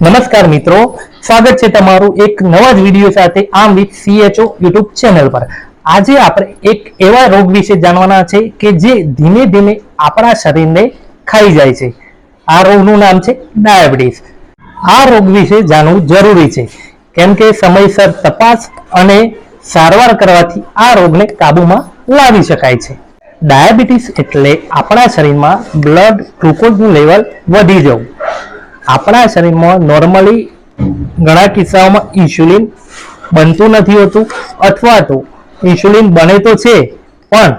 નમસ્કાર મિત્રો. સ્વાગત છે તમારું એક નવા જ વીડિયો સાથે આમ વિથ સીએચઓ યુટ્યુબ ચેનલ પર. આજે આપણે એક એવા રોગ વિશે જાણવાના છે કે જે ધીમે ધીમે આપણા શરીરને ખાઈ જાય છે. આ રોગનું નામ છે ડાયાબિટીસ. આ રોગ વિશે જાણવું જરૂરી છે. કેમ કે સમયસર તપાસ અને સારવાર કરવાથી આ રોગને કાબૂમાં લાવી શકાય છે. ડાયાબિટીસ એટલે આપણા શરીરમાં બ્લડ ગ્લુકોઝનું લેવલ વધી જવું. આપણા શરીરમાં નોર્મલી ઘણા કિસ્સાઓમાં ઇન્સ્યુલિન બનતું નથી હોતું, અથવા તો ઇન્સ્યુલિન બને તો છે, પણ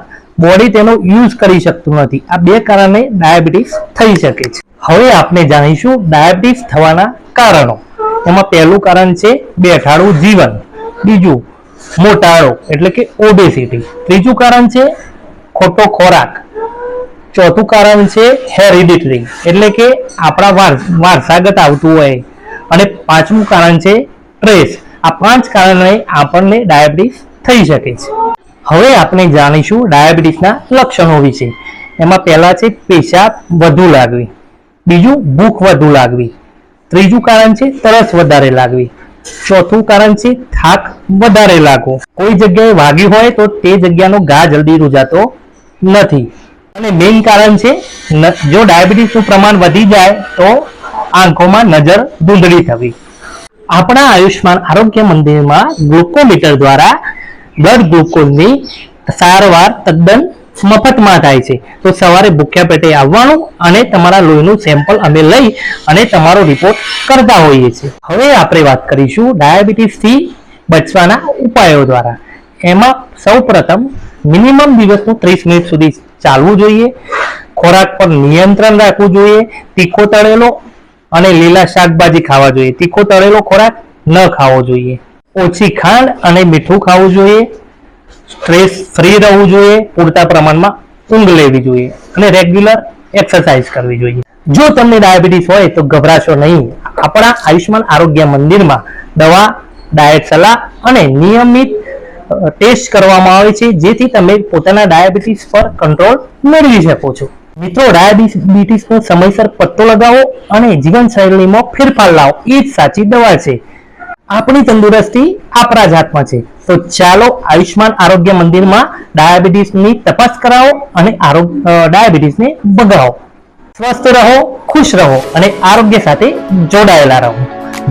બોડી તેનો યુઝ કરી શકતું નથી. આ બે કારણે ડાયાબિટીસ થઈ શકે છે. હવે આપણે જાણીશું ડાયાબિટીસ થવાના કારણો. એમાં પહેલું કારણ છે બેઠાડું જીવન. બીજું મોટાળો એટલે કે ઓબેસિટી ત્રીજું કારણ છે ખોટો ખોરાક. ચોથું કારણ છે હેરિડિટરી એટલે કે આપણા વારસાગત આવતું હોય. અને પાંચમું કારણ છે સ્ટ્રેસ આ પાંચ કારણે આપણને ડાયાબિટીસ થઈ શકે છે. હવે આપણે જાણીશું ડાયાબિટીસના લક્ષણો વિશે. એમાં પહેલા છે પેશાબ વધુ લાગવી. બીજું ભૂખ વધુ લાગવી. ત્રીજું કારણ છે તરસ વધારે લાગવી. ચોથું કારણ છે થાક વધારે લાગવો. કોઈ જગ્યાએ વાગ્યું હોય તો તે જગ્યાનો ઘા જલ્દી રૂજાતો નથી. અને મેઇન કારણ છે જો ડાયાબિટીસનું પ્રમાણ વધી જાય તો આંખોમાં નજર ધૂંધળી થવી. આપણા આયુષ્માન આરોગ્ય મંદિરમાં ગ્લુકોમીટર દ્વારા બ્લડ ગ્લુકોઝની સારવાર તદ્દન મફતમાં થાય છે. તો સવારે ભૂખ્યા પેટે આવવાનું અને તમારા લોહીનું સેમ્પલ અમે લઈ અને તમારો રિપોર્ટ કરતા હોઈએ છીએ. હવે આપણે વાત કરીશું ડાયાબિટીસથી બચવાના ઉપાયો દ્વારા. એમાં સૌપ્રથમ મિનિમમ દિવસનું ત્રીસ મિનિટ સુધી ચાલવું જોઈએ, ખોરાક પર નિયંત્રણ રાખવું જોઈએ, તીખો તળેલો અને લીલા શાકભાજી ખાવા જોઈએ. તીખો તળેલો ખોરાક ન ખાવો જોઈએ. ઓછી ખાંડ અને મીઠું ખાવું જોઈએ. સ્ટ્રેસ ફ્રી રહેવું જોઈએ. પૂરતા પ્રમાણમાં ઊંઘ લેવી જોઈએ અને રેગ્યુલર એક્સરસાઇઝ કરવી જોઈએ. જો તમને ડાયાબિટીસ હોય તો ગભરાશો નહીં. આપણા આયુષ્માન આરોગ્ય મંદિરમાં દવા, ડાયટ સલાહ અને નિયમિત ટેસ્ટ કરવામાં આવે છે, જેથી તમે પોતાના ડાયાબિટીસ પર કંટ્રોલ મેળવી શકો છો. મિત્રો ડાયાબિટીસનો સમયસર પત્તો લગાવો અને જીવનશૈલીમાં ફેરફાર લાવો, એ જ સાચી દવા છે. આપણી તંદુરસ્તી આપણા જ હાથમાં છે. તો ચાલો આયુષ્માન આરોગ્ય મંદિરમાં ડાયાબિટીસની તપાસ કરાવો અને આરોગ્ય ડાયાબિટીસને ભગાવો સ્વસ્થ રહો, ખુશ રહો અને આરોગ્ય સાથે જોડાયેલા રહો.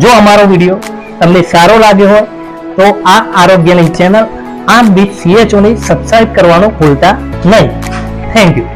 જો અમારો વીડિયો તમને સારો લાગ્યો હોય તો આ આરોગ્યની ચેનલ આમ વિથ સીએચઓને સબસ્ક્રાઇબ કરવાનું ભૂલતા નહીં. Thank you